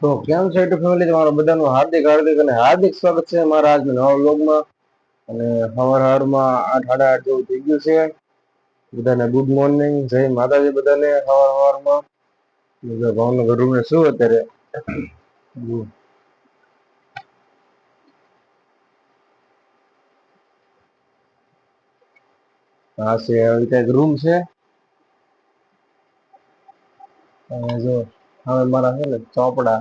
તો કેમ છે યુટ્યુબ ફેમિલી તમારું બધાનું હાર્દિક હાર્દિક અને હાર્દિક સ્વાગત છે મારા આજના નવા વ્લોગમાં. અને સવાર સવારમાં આઠ, સાડા આઠ જેવું થઈ ગયું છે. બધાને ગુડ મોર્નિંગ જય માતાજી બધાને સવાર સવારમાં. બધા ભાવનગર રૂમ શું અત્યારે? હા છે, આવી કંઈક રૂમ છે. અને જો હવે મારા છે ને ચોપડા.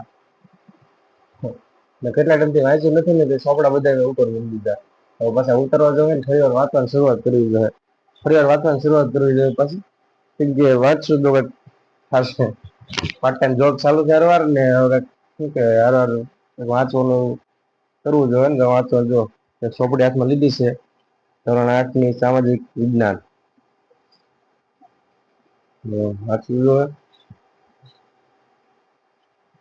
ને કેટલા ટાઈમથી વાંચ્યું નથી ને તે ચોપડા બધા ઉપર મૂકી દીધા. હવે પાછા ઉતરવા જોઈએ ને ફરી વાર વાંચવાની શરૂઆત કરવી જોઈએ ફરી વાર વાંચવાની શરૂઆત કરવી જોઈએ પછી કે વાંચશું તો થશે પાર્ટ ટાઈમ જોબ ચાલુ છે હરવાર ને હવે શું કે હરવાર વાંચવાનું કરવું જોઈએ ને વાંચવા જો. ચોપડી હાથમાં લીધી છે. ધોરણ આઠની સામાજિક વિજ્ઞાન. વાંચવું જોઈએ.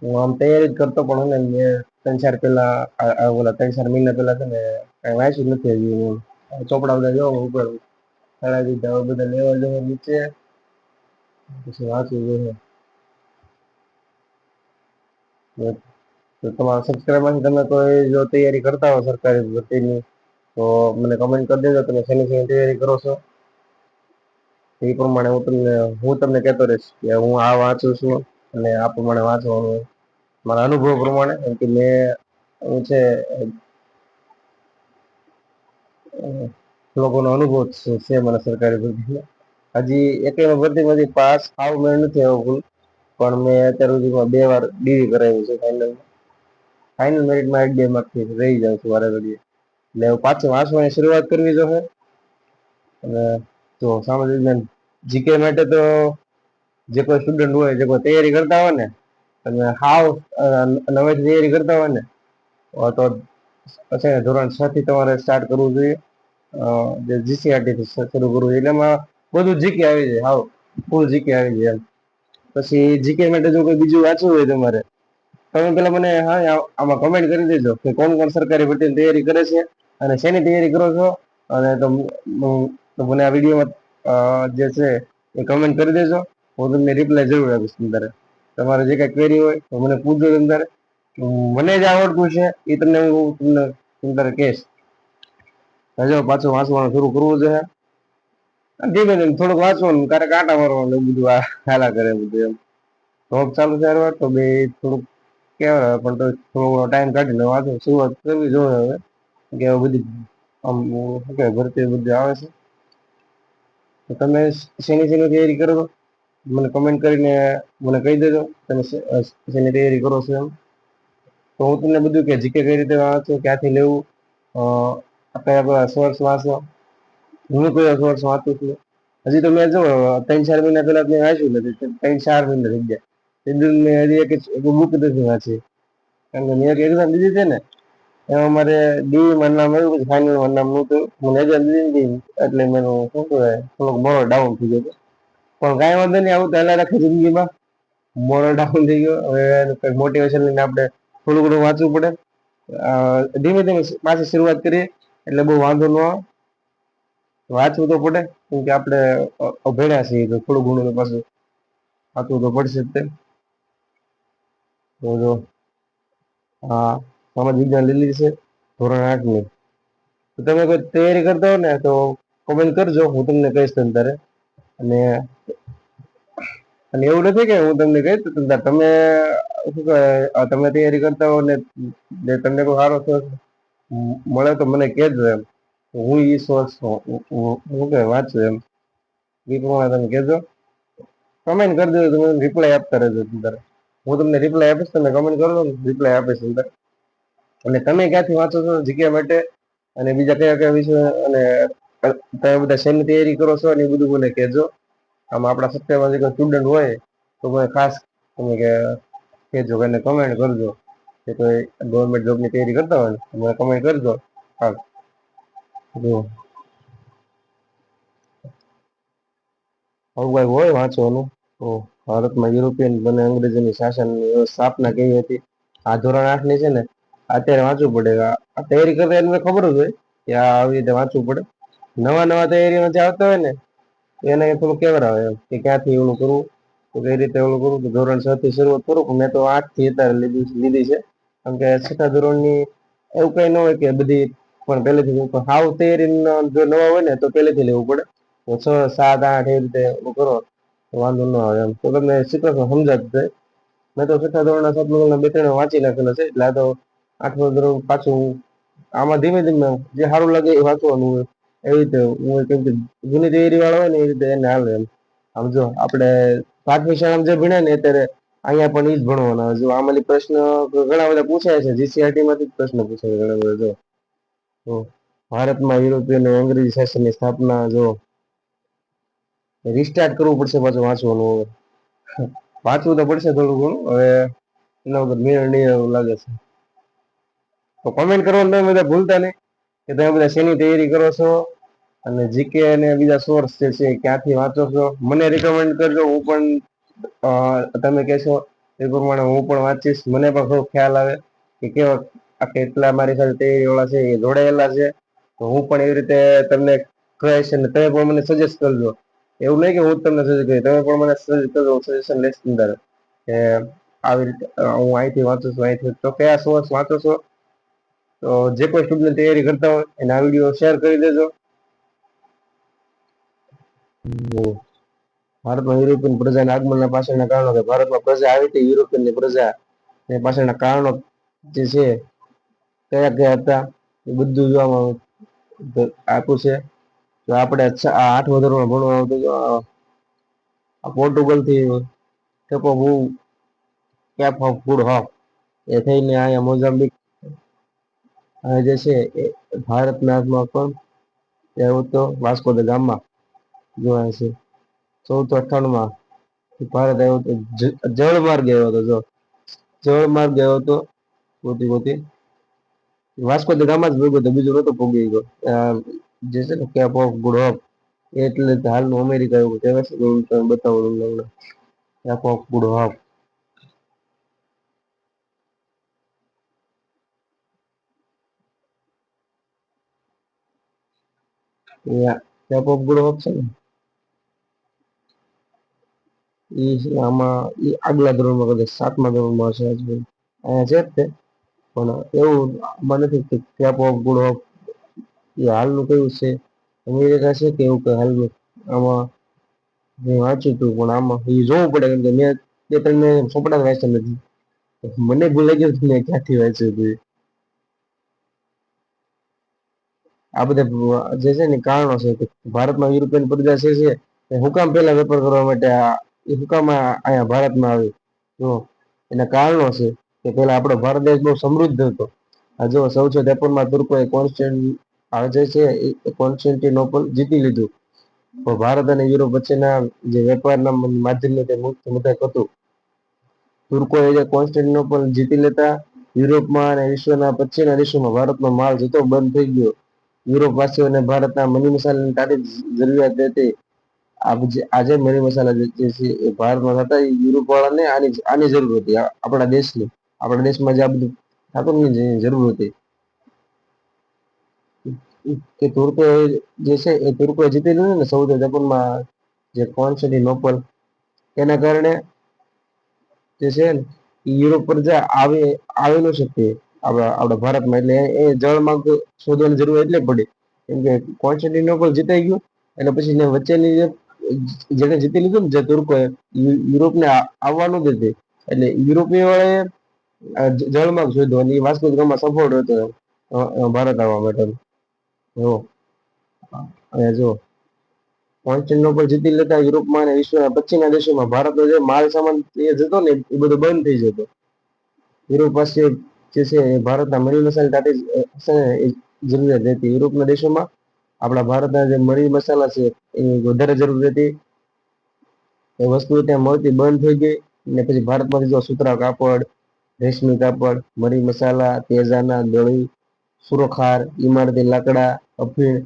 હું આમ તૈયારી જ કરતો પણ ને મેં ત્રણ ચાર પહેલા ઓલા ત્રણ ચાર મહિના પહેલા છે ને, કાંઈ વાંચ્યું નથી હજી હું ચોપડા બધા જો ઉપર ચડાવી દીધા બધા લેવા જવા નીચે. પછી વાંચવું જોઈએ. તો- તમારા સબસ્ક્રાઈબરમાંથી તમે કોઈ જો તૈયારી કરતા હો સરકારી ભરતીની, તો મને કમેન્ટ કરી દેજો, તમે શેની શેની તૈયારી કરો છો? એ પ્રમાણે હું તમને હું તમને કહેતો રહીશ કે હું આ વાંચું છું અને આ પ્રમાણે વાંચવાનું મારા અનુભવ પ્રમાણે, કેમ કે મેં, હું છે, લોકોનો અનુભવ છે મને સરકારી ભરતીનો. હજી એકેય ભરતીમાંથી પાસ આવું મેં નથી આવું પણ મેં અત્યાર સુધીમાં બે વાર ડીવી કરાવ્યું છે ફાઇનલમાં ફાઇનલ મેરિટમાં એક બે માર્કથી રહી જાઉં છું વારે ઘડીએ. એટલે હું પાછું વાંચવાની શરૂઆત કરવી જોઈએ અને તો સામાજિક જીકે માટે તો જે કોઈ સ્ટુડન્ટ હોય, જે કોઈ તૈયારી કરતા હોય ને તમે હાવ નવેથી તૈયારી કરતા હોય ને તો પછી ધોરણ છ થી તમારે સ્ટાર્ટ કરવું જોઈએ. જે જીસીઆરટી થી શરૂ કરવું જોઈએ. એટલે એમાં બધું જીકે આવી જાય, હાવ. ફૂલ જીકે આવી જાય પછી જીકે માટે જો કોઈ બીજું વાંચવું હોય તમારે, તમે પેલા મને, હા આમાં કમેન્ટ કરી દેજો કે કોણ કોણ સરકારી ભરતીની તૈયારી કરે છે અને શેની તૈયારી કરો છો? અને તો મને આ વિડીયોમાં જે છે એ કમેન્ટ કરી દેજો. હું તમને રિપ્લાય જરૂર આપીશ તમારે. તમારે જે કાંઈ ક્વેરી હોય તો મને પૂછજો અંદર. મને જે આવડતું છે, એ તમને હું તમને તમારે કહીશ. હજુ પાછું વાંચવાનું શરૂ કરવું જોઈએ ધીમે ધીમે થોડુંક વાંચવાનું ક્યારેક કાંટા મારવાનું બધું હાલા કરે બધું એમ. જોબ ચાલુ છે હારવાર તો બે થોડુંક કહેવાય પણ તો થોડો ટાઈમ કાઢીને વાંચો શરૂઆત કરવી જોઈએ હવે. કે બધી આમ, શું ભરતી બધી આવે છે. તમે શેની શેની તૈયારી કરો છો? મને કમેન્ટ કરીને મને કહી દેજો. તમે શેની તૈયારી કરો છો એમ. તો હું તમને બધું કે જીકે કઈ રીતે વાંચો, ક્યાંથી લેવું? કયા કયા સોર્સ વાંચો હું કયો સોર્સ વાંચું છું. હજી તો મેં જો ત્રણ ચાર મહિના પહેલા મેં વાંચ્યું નથી ત્રણ ચાર મહિના થઈ ગયા. તે મેં હજી એક બુક નથી વાંચી. કારણ કે મેં એક એક્ઝામ દીધી છે ને, એમાં મારે ડી માં નામ આવ્યું, પછી ફાઇનલમાં નામ નહોતું. મને એક્ઝામ દીધી એટલે મેં શું કહેવાય, થોડોક મોડો ડાઉન થઈ ગયો હતો પણ કાંઈ વાંધો નહીં, આવું પહેલા રાખે જિંદગીમાં. મોડો ડાઉન થઈ ગયો. હવે કંઈક મોટિવેશન લઈને આપણે થોડું ઘણું વાંચવું પડે. ધીમે ધીમે પાછી શરૂઆત કરીએ, એટલે બહુ વાંધો ન આવે. વાંચવું તો પડે કેમ કે આપણે અભેડ્યા છીએ તો થોડું ઘણું પાછું વાંચવું તો પડશે જ તે. જો હા સમાજ વિજ્ઞાન લીધી છે, ધોરણ આઠની તો તમે કોઈ તૈયારી કરતા હો ને, તો કોમેન્ટ કરજો, હું તમને કહીશ ત્યારે. અને અને એવું નથી કે હું તમને કહી દઉં તમ શું અ, તમે તૈયારી કરતા હો ને જે તમને કોઈ સારો સોર્સ મળે તો મને કહેજો એમ. હું એ સોર્સ હું કે વાંચું એમ. એ પ્રમાણે તમે કહેજો. કમેન્ટ કરી દેજો તમે રિપ્લાય આપતા રહેજો અંદર. હું તમને રિપ્લાય આપીશ તમે કમેન્ટ કરો રિપ્લાય આપીશ અંદર. અને તમે ક્યાંથી વાંચો છો જગ્યા માટે અને બીજા કયા કયા વિષય અને તમે બધા શેની તૈયારી કરો છો અને એ બધું મને કહેજો. આમ આપણા સત્યમાં જે સ્ટુડન્ટ હોય, તો મને ખાસ તમે કે, કહેજો કે કમેન્ટ કરજો. કે કોઈ ગવર્મેન્ટ જોબની તૈયારી કરતા હોય ને મને કમેન્ટ કરજો. હા જો. આવું હોય વાંચવાનું. તો ભારતમાં યુરોપિયન અને અંગ્રેજોની શાસનની સ્થાપના કેવી હતી? આ ધોરણ આઠની છે ને, અત્યારે વાંચવું પડે. આ તૈયારી કરતા એને ખબર જ હોય કે આ આવી રીતે વાંચવું પડે. નવા નવા તૈયારીમાં જે આવતા હોય ને, એને થોડું કેવર આવે એમ કે ક્યાંથી એવું કરવું તો કઈ રીતે ઓલું કરવું તો ધોરણ છ થી શરૂઆત કરું મેં તો આઠથી અત્યારે લીધી લીધી છે. કારણ કે છઠ્ઠા ધોરણની એવું કઈ ન હોય કે બધી, પણ પહેલેથી સાવ તૈયારી જો નવા હોય ને, તો પહેલેથી લેવું પડે. તો છ, સાત, આઠ એ રીતે કરો વાંધો ન આવે એમ. તો તમને સિક્વન્સમાં સમજાતું જાય મેં તો છઠ્ઠા ધોરણના સપનું બે ત્રણ વાંચી નાખેલા છે, એટલે આ તો આઠમા ધોરણ પાછું આમાં ધીમે ધીમે જે સારું લાગે એ વાંચવાનું હોય. એવી રીતે હું કેમ કે જૂની તૈયારી વાળો હોય ને એ રીતે એને હાલે એમ. આમ જો આપણે પ્રાથમિક શાળામાં જે ભણ્યા ને અત્યારે અહીંયા પણ એ જ ભણવાના જો આમાંથી પ્રશ્ન ઘણા બધા પૂછાય છે. જીસીઆરટી માંથી પ્રશ્ન પૂછાય ઘણા બધા, જો. તો ભારતમાં યુરોપિયન અંગ્રેજી શાસનની સ્થાપના જો રિસ્ટાર્ટ કરવું પડશે પાછું વાંચવાનું હવે. વાંચવું તો પડશે થોડું ઘણું, હવે એના વગર મેળ નહીં લાગે છે. તો કોમેન્ટ કરવાનું તમે બધા ભૂલતા નહીં. કે તમે બધા શેની તૈયારી કરો છો? અને જીકે અને બીજા સોર્સ જે છે ક્યાંથી વાંચો છો? મને રિકમેન્ડ કરજો. હું પણ તમે કહેશો એ પ્રમાણે હું પણ વાંચીશ. મને પણ થોડો ખ્યાલ આવે કે કેવા, આ કેટલા મારી સાથે તૈયારી વાળા છે, એ જોડાયેલા છે. તો હું પણ એવી રીતે તમને કહીશ અને તમે પણ મને સજેસ્ટ કરજો. એવું નહીં કે હું તમને સજેસ્ટ કરી તમે પણ મને સજેસ્ટ કરજો સજેશન લેશ અંદર. કે આવી રીતે હું અહીંથી વાંચું છું, અહીંથી. તો કયા સોર્સ વાંચો છો? તો જે કોઈ સ્ટુડન્ટ તૈયારી કરતા હોય, એને આ વીડિયો શેર કરી દેજો. ભારતમાં યુરોપિયન પ્રજાના આગમનના પાછળના કારણો કે ભારતમાં પ્રજા આવી હતી યુરોપિયનની પ્રજા એ પાછળના કારણો જે છે, કયા કયા હતા, એ બધું જોવામાં આપ્યું છે. તો આપણે આ આઠમા ધોરણમાં ભણવા આવતું પોર્ટુગલથી ટેપો હું કેપ ઓફ ગુડ હોપ એ થઈને અહીંયા મોઝામ્બિક જે છે એ ભારતના પણ એવું તો વાસ્કો દ ગામમાં જોવાય છે. ચૌદસો અઠ્ઠાણુંમાં ભારત આવ્યો હતો જળ માર્ગ આવ્યો હતો, જો. જળ માર્ગ આવ્યો હતો પોતી પોતી વાસ્કો દ ગામમાં જ ભોગ્યો હતો, બીજું નહોતો ભોગી ગયો. જે છે ને કેપ ઓફ ગુડ હોપ એટલે હાલનું અમેરિકા એવું કહેવાય છે બતાવું હમણાં. Cape of Good Hope of Good Hope છે ને ઈ આમાં ઈ આગલા ધોરણમાં કદાચ સાતમા ધોરણમાં હશે હજુ અહીંયા છે તે. પણ એવું મને નથી કે કેપ ઓફ ગુડ ઓફ એ હાલનું કયું છે? અમેરિકા છે કે એવું કે હાલનું? આમાં મેં વાંચ્યું હતું, પણ આમાં એ જોવું પડે કેમ કે મેં બે ત્રણ મેં સોપડા વાંચ્યા નથી. મને ભૂલાઈ ગયું મેં ક્યાંથી વાંચ્યું હતું એ. આ બધા જે છે ને કારણો છે કે ભારતમાં યુરોપિયન પ્રજા છે છે, એ હુકામ પહેલા વેપાર કરવા માટે આ, એ હુકામ અહીંયા ભારતમાં આવી. જો એના કારણો છે કે પહેલા આપણો ભારત દેશ બહુ સમૃદ્ધ હતો. આ જો ચૌદસો ત્રેપનમાં તુર્કોએ કોન્સ્ટન્ટ, આ જે છે એ કોન્સ્ટન્ટિનોપલ જીતી લીધું. તો ભારત અને યુરોપ વચ્ચેના જે વેપારના માધ્યમ તે મુખ્ય મથક હતું. તુર્કોએ જે કોન્સ્ટન્ટિનોપલ જીતી લેતા, યુરોપમાં અને વિશ્વના પશ્ચિમના દેશોમાં ભારતનો માલ જતો બંધ થઈ ગયો. યુરોપવાસીઓને ભારતના મની મસાલાની તારી જરૂરિયાત હતી આજે મરી મસાલા જે છે એ ભારતમાં થતા યુરોપ વાળાને આની આની જરૂર હતી. આપણા દેશની, આપણા દેશમાં જે આ બધું થતું ને જરૂર હતી. કે તુર્કો જે છે એ તુર્કો જીતી લીધું ને સૌથી ત્રેપનમાં જે કોન્સ્ટન્ટિનોપલ એના કારણે જે છે ને યુરોપ પર જે આવે, આવેલું છે શકે આપણા આપણા ભારતમાં એટલે એ- જળમાં શોધવાની જરૂર એટલે પડી. કેમ કે કોન્સ્ટન્ટિનોપલ જીતાઈ ગયું. એટલે પછી ને વચ્ચેની જે જેને જીતી લીધું ને જે તુર્કો યુરોપને આવવાનું જ હતી એટલે યુરોપીય વાળાએ જળમાર્ગ શોધ્યો અને વાસ્કો ગામમાં સફળ હતો ભારત આવવા માટે. જો અને જો કોન્સ્ટન્ટિનોપલ જીતી લેતા યુરોપમાં અને વિશ્વના પશ્ચિમના દેશોમાં ભારતનો જે માલ સામાન એ જતો ને એ બધો બંધ થઈ જતો. યુરોપ પાસે છે એ ભારતના મરી મસાલા સાથે છે એ જરૂરિયાત રહેતી. યુરોપના દેશોમાં આપણા ભારતના જે મરી મસાલા છે એ વધારે જરૂર હતી એ વસ્તુ ત્યાં મળતી બંધ થઈ ગઈ ને પછી ભારતમાંથી જો સુતરા કાપડ, રેશમી કાપડ મરી મસાલા તેજાના દળી, સુરખાર ઇમારતી લાકડા, અફીણ,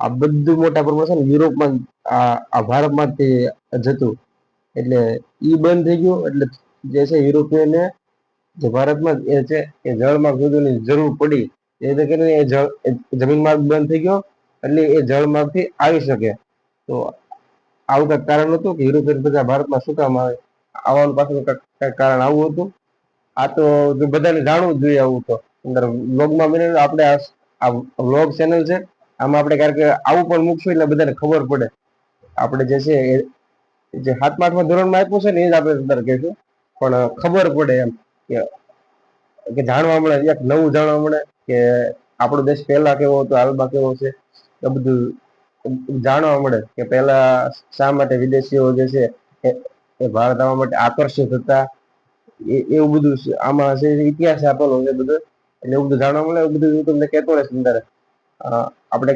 આ બધું મોટા પ્રમાણ છે ને યુરોપમાં આ ભારતમાં જતું. એટલે ઈ બંધ થઈ ગયું. એટલે જે છે યુરોપિયને જે ભારતમાં એ છે, એ જળમાર્ગ શોધવાની જરૂર પડી, એ રીતે કરીને એ જળ જમીન માર્ગ બંધ થઈ ગયો, એટલે એ જળમાર્ગથી આવી શકે. તો આવું કંઈક કારણ હતું કે યુરોપિયન પ્રજા ભારતમાં શું કામ આવે? આવવાનું પાછળ કંઈક કારણ આવું હતું? આ તો બધાને જાણવું જ જોઈએ આવું તો. અંદર વ્લોગમાં બને આપણે આ વ્લોગ ચેનલ છે, આમાં આપણે કારણ કે આવું પણ મૂકશું એટલે બધાને ખબર પડે. આપણે જે છે જે સાતમા આઠમા ધોરણમાં આપ્યું છે ને, એ જ આપણે અંદર કહીશું. પણ ખબર પડે એમ. કે જાણવા મળે, એક નવું જાણવા મળે કે આપણો દેશ પહેલા કેવો હતો, હાલમાં કેવો છે, એ બધું જાણવા મળે કે પહેલા શા માટે વિદેશીઓ જે છે, એ ભારત આવવા માટે આકર્ષિત હતા એવું બધું આમાં છે ઇતિહાસ આપેલો છે બધું, એટલે એવું બધું જાણવા મળે, એવું બધું તમને કહેતો રહીશ અંદર. આપણે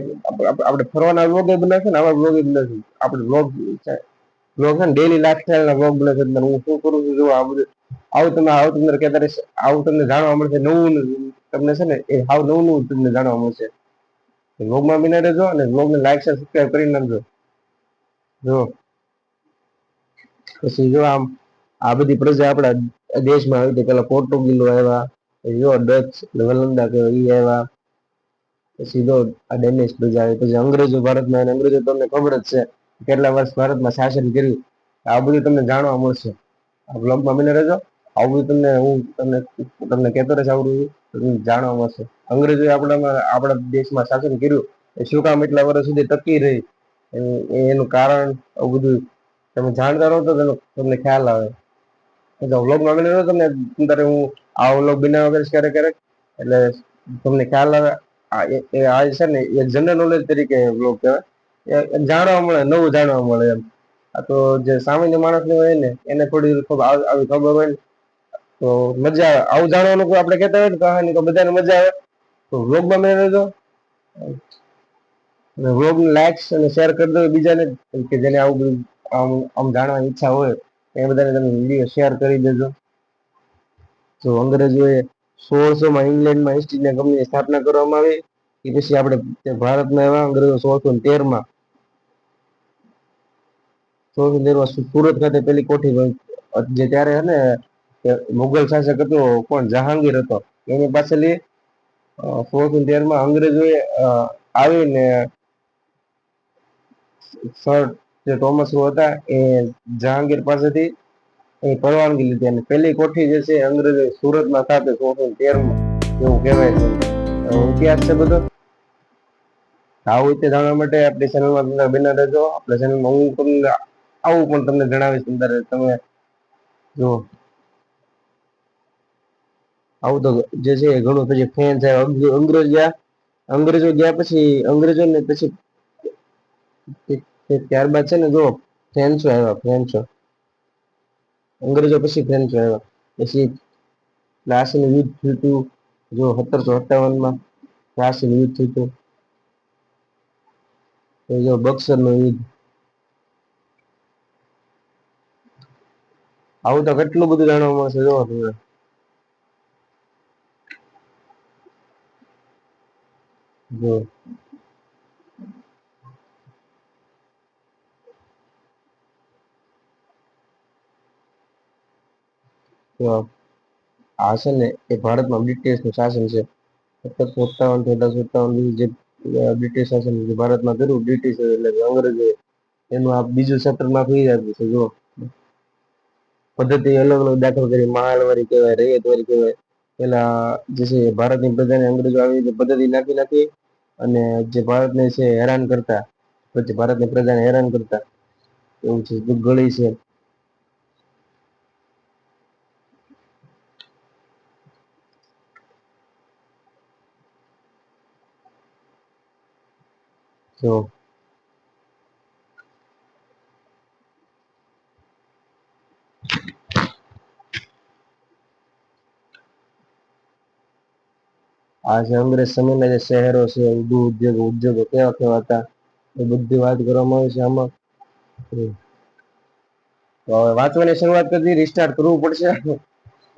આપણે ફરવાના વ્લોગ એ બનાવશું ને આવા વ્લોગ એ બનાવશું. આપણે વ્લોગ વ્લોગ છે ને ડેલી ના બ્લોગ બને છે હું શું કરું છું, જો આ બધું આવું તમે આવું તમને કહેતા રહીશ, આવું તમને જાણવા મળશે, નવું તમને છે ને એ હાવ નવું નવું તમને જાણવા મળશે. વ્લોગમાં બિના રહેજો અને વ્લોગને લાઈક શેર સબસ્ક્રાઈબ કરી નાખજો. જો. પછી જો આમ, આ બધી પ્રજા આપણા દેશમાં આવી હતી પેલા પોર્ટુગીલો આવ્યા જો ડચ વલંદા કે એ આવ્યા, પછી જો આ ડેનિશ પ્રજા આવી, પછી અંગ્રેજો ભારતમાં અંગ્રેજો તમને ખબર જ છે. કેટલા વર્ષ ભારતમાં શાસન કર્યું, આ બધું તમને જાણવા મળશે. આ બ્લોગમાં મને રહેજો. આવું તમને હું તમને તમને કહેતો રહીશ આવડું તમને જાણવા મળશે. અંગ્રેજોએ આપણામાં, આપણા દેશમાં શાસન કર્યું. એ શું કામ એટલા વર્ષ સુધી ટકી રહી? એનું કારણ, આવું બધું તમે જાણતા રહો તો તમને ખ્યાલ આવે. એટલે વ્લોગમાં બને રહો તમને અંદર હું આ વ્લોગ બનાવવા કરીશ ક્યારેક ક્યારેક. એટલે તમને ખ્યાલ આવે. આ છે ને એક જનરલ નોલેજ તરીકે વ્લોગ કહેવાય. જાણવા મળે, નવું જાણવા મળે એમ. આ તો જે સામાન્ય માણસને હોય ને, એને થોડી આવી ખબર હોય ને, તો મજા આવે. આવું જાણવાનું આપણે કહેતા હોય ને કહાની તો બધાને મજા આવે. તો વ્લોગમાં મેં રહેજો અને વ્લોગ લાઈક્સ અને શેર કરી દો બીજાને કે જેને આવું બધું, આમ આમ જાણવાની ઈચ્છા હોય, એ બધાને તમે વીડિયો શેર કરી દેજો. તો અંગ્રેજોએ સોળસોમાં ઇંગ્લેન્ડમાં ઈસ્ટ ઇન્ડિયા કંપનીની સ્થાપના કરવામાં આવી. એ પછી આપણે ભારતમાં એવા અંગ્રેજો સોળસો તેર સોળસો સુરત ખાતે પેલી કોઠી જે ત્યારે હે ને મુગલ શાસક હતો, કોણ? જહાંગીર હતો. એની પાછળ સોળસો તેરમાં અંગ્રેજોએ આવીને સર જે થોમસ રો હતા, એ જહાંગીર પાસેથી એ પરવાનગી લીધી. અને પહેલી કોઠી જે છે અંગ્રેજો સુરતમાં સ્થાપે ફોર્થ તેર એવું કહેવાય છે. ઇતિહાસ છે બધો? આવું રીતે જાણવા માટે આપણી ચેનલમાં બિના રહેજો. આપણી ચેનલમાં હું તમને આવું પણ તમને જણાવીશ અંદર તમે જો આવું તો જે છે ઘણું પછી ફેન થાય અંગ્રેજ ગયા, અંગ્રેજો ગયા પછી અંગ્રેજો ને પછી ત્યારબાદ છે ને જો ફ્રેન્ચો આવ્યા ફ્રેન્ચો અંગ્રેજો પછી ફ્રેન્ચો આવ્યા. પછી પ્લાસીનું યુદ્ધ થયું હતું, જો સત્તરસો અઠાવનમાં પ્લાસીનું યુદ્ધ થયું હતું. જો બક્સરનું યુદ્ધ આવું તો કેટલું બધું જાણવા મળશે જો તમને જો. આ છે ને, એ ભારતમાં બ્રિટિશનું શાસન છે. સત્તરસો સત્તાવનથી સત્તાવન જે બ્રિટિશ શાસન ભારતમાં કર્યું બ્રિટિશ એટલે અંગ્રેજો એનું આ બીજું સત્રમાં થઈ જાય છે જો પદ્ધતિ અલગ અલગ દાખલ કરી માળવારી કહેવાય રૈયતવારી કહેવાય. પેલા જે છે ભારતની પ્રજાને અંગ્રેજો આવી રીતે પદ્ધતિ નાખી નાખી અને જે ભારતને છે હેરાન કરતા, પછી ભારતની પ્રજાને હેરાન કરતા. એવું છે ગળી છે. જો આ જે અંગ્રેજ સમયના જે શહેરો છે, ઉદ્યોગ, ઉદ્યોગો ઉદ્યોગો કેવા કેવા હતા, એ બધી વાત કરવામાં આવે છે આમાં. હવે વાંચવાની શરૂઆત કરી રિસ્ટાર્ટ કરવું પડશે.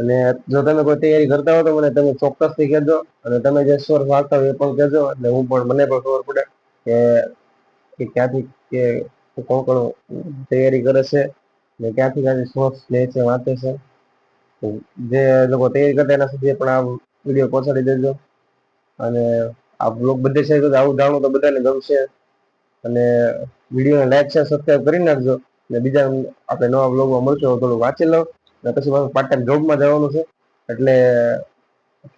અને જો તમે કોઈ તૈયારી કરતા હો તો મને તમે ચોક્કસથી કહેજો, અને તમે જે સોર્સ વાંચતા હોય એ પણ કહેજો, એટલે હું પણ, મને પણ ખબર પડે કે કે ક્યાંથી કે કોણ કોણ તૈયારી કરે છે, ને ક્યાંથી ક્યાંથી સોર્સ લે છે, વાંચે છે. જે લોકો તૈયારી કરતા એના સુધી પણ આ વીડિયો પહોંચાડી દેજો. અને આ બ્લોગ બધે છે તો આવું જાણવું તો બધાને ગમશે. અને વિડીયોને લાઈક છે સબસ્ક્રાઈબ કરી નાખજો. ને બીજા આપણે નવા બ્લોગમાં મળશું. થોડું વાંચી લઉં. ને પછી પાછું પાર્ટ ટાઈમ જોબમાં જવાનું છે. એટલે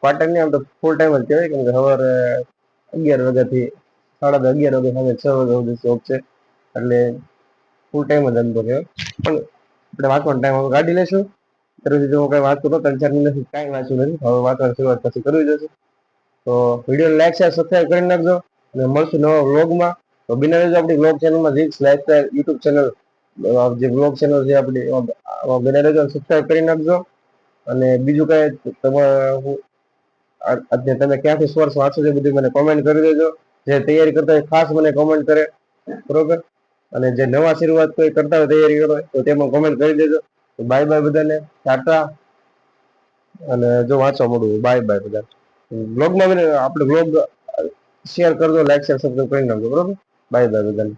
પાર્ટ ટાઈમ નહીં, આમ તો ફૂલ ટાઈમ જ કહેવાય. કેમ કે સવારે અગિયાર વાગ્યાથી સાડા અગિયાર વાગ્યા સાંજે છ વાગ્યા સુધી જોબ છે. એટલે ફૂલ ટાઈમ જ ધંધો કહેવાય. પણ આપણે વાંચવાનો ટાઈમ કાઢી લઈશું. ત્યાર સુધી હું કંઈ વાંચતો હતો ત્રણ ચાર મહિનાથી કાંઈ વાંચ્યું નથી. હવે વાંચવાની શરૂઆત પછી કરવી જશે. તો વીડિયો લાઈક શેર સબસ્ક્રાઈબ કરી નાખજો અને મળશું નવા વ્લોગમાં તો બિના રહેજો આપણી વ્લોગ ચેનલમાં રીક્સ લાઈફસ્ટાઈલ યુટ્યુબ ચેનલ જે વ્લોગ ચેનલ છે આપણી બિના રહેજો સબસ્ક્રાઈબ કરી નાખજો. અને બીજું કાંઈ તમારે તમે ક્યાંથી સોર્સ વાંચો છો બધું મને કોમેન્ટ કરી દેજો. જે તૈયારી કરતા હોય ખાસ મને કોમેન્ટ કરે. બરોબર? અને જે નવા શરૂઆત કોઈ કરતા હોય, તૈયારી કરો તો તેમાં કોમેન્ટ કરી દેજો. બાય બાય બધાને. ટાટા. અને જો વાંચવા મળું બાય બાય બધા બ્લોગમાં આપણે બ્લોગ શેર કરજો લાઈક શેર સબસ્ક્રાઈબ કરી નાખજો બરોબર? બાય બાય બધાને.